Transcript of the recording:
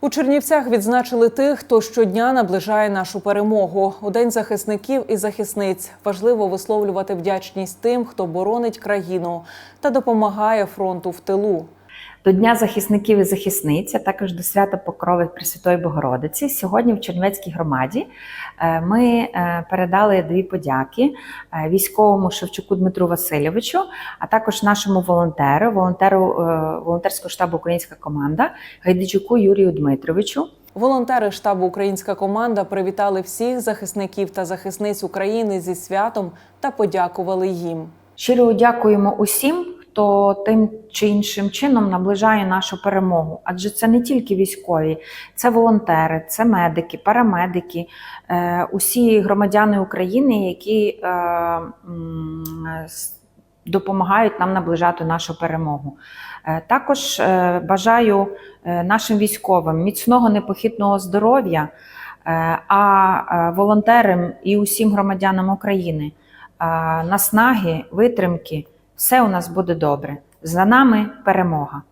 У Чернівцях відзначили тих, хто щодня наближає нашу перемогу. У день захисників і захисниць важливо висловлювати вдячність тим, хто боронить країну та допомагає фронту в тилу. До Дня захисників і захисниць, а також до свята Покрови Пресвятої Богородиці. Сьогодні в Чернівецькій громаді е, ми е, передали дві подяки е, військовому Шевчуку Дмитру Васильовичу, а також нашому волонтеру, волонтеру волонтерського штабу Українська команда Гайдичуку Юрію Дмитровичу. Волонтери штабу Українська команда привітали всіх захисників та захисниць України зі святом та подякували їм. Щиро дякуємо усім, хто тим чи іншим чином наближає нашу перемогу. Адже це не тільки військові, це волонтери, це медики, парамедики, е, усі громадяни України, які е, допомагають нам наближати нашу перемогу. Е, Також бажаю нашим військовим міцного непохитного здоров'я, а волонтерам і усім громадянам України наснаги, витримки. Все у нас буде добре. За нами перемога.